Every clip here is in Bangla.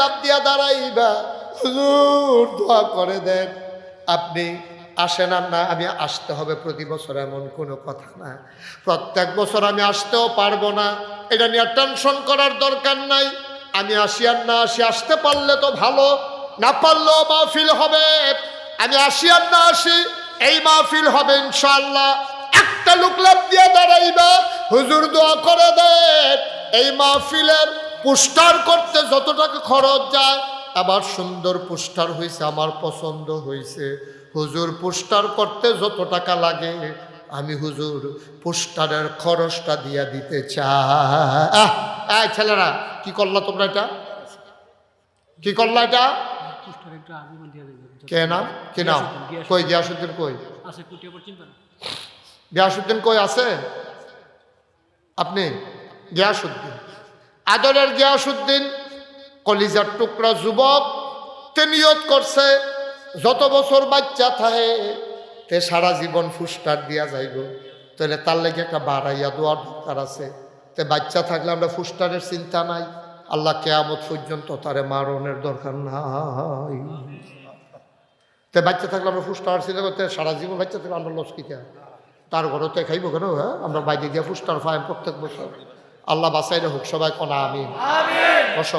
লাভ দিয়া দাঁড়াইবা। হুজুর, দোয়া করে দেন। আপনি আসেন আর না, আমি আসতে হবে প্রতি বছর এমন কোনো কথা না। প্রত্যেক বছর আমি আসতেও পারব না। এটা নিয়ে টেনশন করার দরকার নাই। আমি আসি আর না আসি, আসতে পারলে তো ভালো, না পারলেও মাহফিল হবে। আমি আসি আর না আসি, এই মাহফিল হবে ইনশাল্লাহ একটা লোক লাভ দিয়ে দাঁড়াইবা। হুজুর, দোয়া করে দেন। এই মাহফিলের পুস্টার করতে যত টাকা খরচ যায়, আবার সুন্দর পুস্টার হয়েছে আমার পছন্দ হয়েছে হুজুর, পুস্টার করতে যত টাকা লাগে, আমি হুজুর পুস্টারের খরচটা দিয়া দিতে চাই। ছেলেরা, কি করলা তোমরা এটা? কি করলা এটা? কে নাম? কি নাম? কই, গিয়াসুদ্দিন কই? গিয়াসুদ্দিন কই আছে? আপনি? গিয়াসুদ্দিন। আদরের গিয়াসুদ্দিন কলিজার টুকরা যুবক তে নিয়ত করছে, যত বছর বাচ্চা থাকে, তে সারা জীবন ফুস্টার দিয়া যাইব। তাহলে তার লেগে একটা বাড়াইয়া দোয়ার দরকার আছে। তে বাচ্চা থাকলে আমরা ফুস্টারের চিন্তা নাই। আল্লাহ কেয়ামত পর্যন্ত তারে মারণের দরকার নাই। তে বাচ্চা থাকলে আমরা ফুস্টার চিন্তা করতে সারা জীবন বাচ্চা থাকলে আমরা লস কিতা তার ঘরতে খাইব কেন হ্যাঁ? আমরা বাইরে দিয়ে ফুস্টার ফাইম প্রত্যেক বছর। আল্লাহ বাসাই হোক সবাই কনা আমি বস।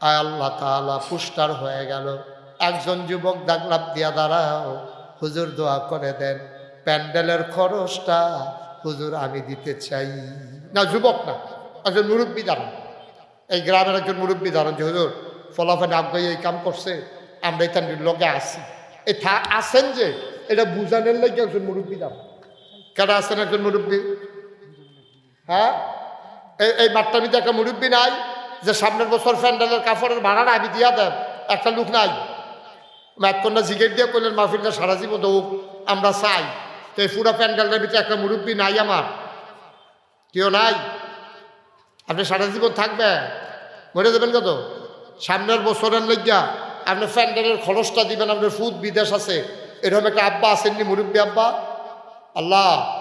আয় আল্লাহ তাআলা পুস্টার হয়ে গেল। একজন যুবক দাগলাপ দিয়া দাঁড়াও হুজুর দোয়া করে দেন। প্যান্ডেলের খরচটা হুজুর আমি দিতে চাই। না যুবক না একজন মুরব্বী দাঁড়ান। এই গ্রামের একজন মুরব্বী দাঁড়ান যে হুজুর ফলাফল আগ্রহী এই কাম করছে আমরা এখান লগে আসি এই থা আসেন যে এটা বুঝানোর লাগে একজন মুরব্বী দাঁড়ান। কেন আছেন একজন মুরব্বী? হ্যাঁ? এই এই মাঠটামিতে একটা মুরব্বী নাই, যে সামনের বছর প্যান্ডেলের কাপড়ের ভাড়াটা আমি দিয়া দেন একটা লোক নাই। ম্যাথকন্যা জিগেট দিয়ে করলেন মাহফিলটা সারা জীবন হোক আমরা চাই। তো এই পুরো প্যান্ডেলের ভিতরে একটা মুরব্বী নাই আমার। কেউ নাই? আপনি সারা জীবন থাকবে মরে যাবেন কত? সামনের বছরের লজ্ঞা আপনি প্যান্ডেলের খরচটা দিবেন, আপনার ফুদ বিদেশ আছে। এরকম একটা আব্বা আসেননি মুরব্বী আব্বা? আল্লাহ